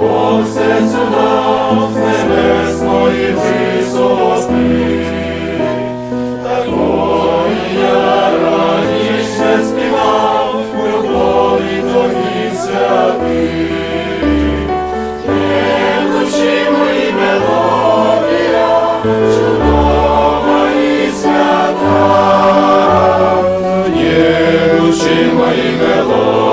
дав з небесної висоти. Такої я раніше співав, любові тобі святий. В душі моїй мелодія, чудова і свята. В душі моїй мелодія,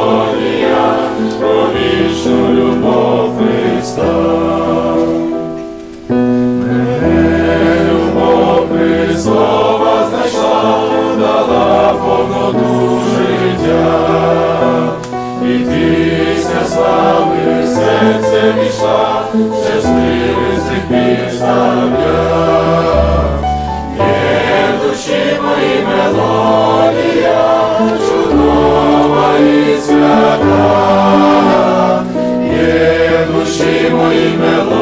слова знайшла, дала повноту життя, і пісня слави в серце війшла, щасливий цих піставля. Є в душі мої мелодія, чудова і свята, є душі мої мелодія.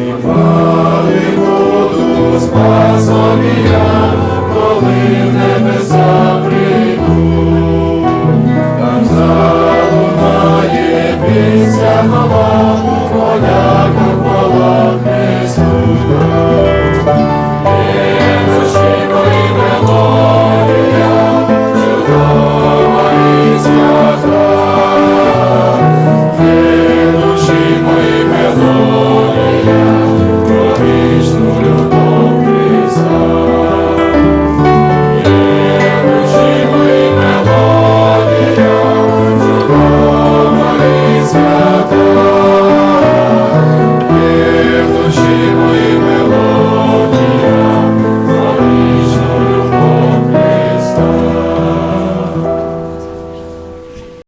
Співати буду спасом я, коли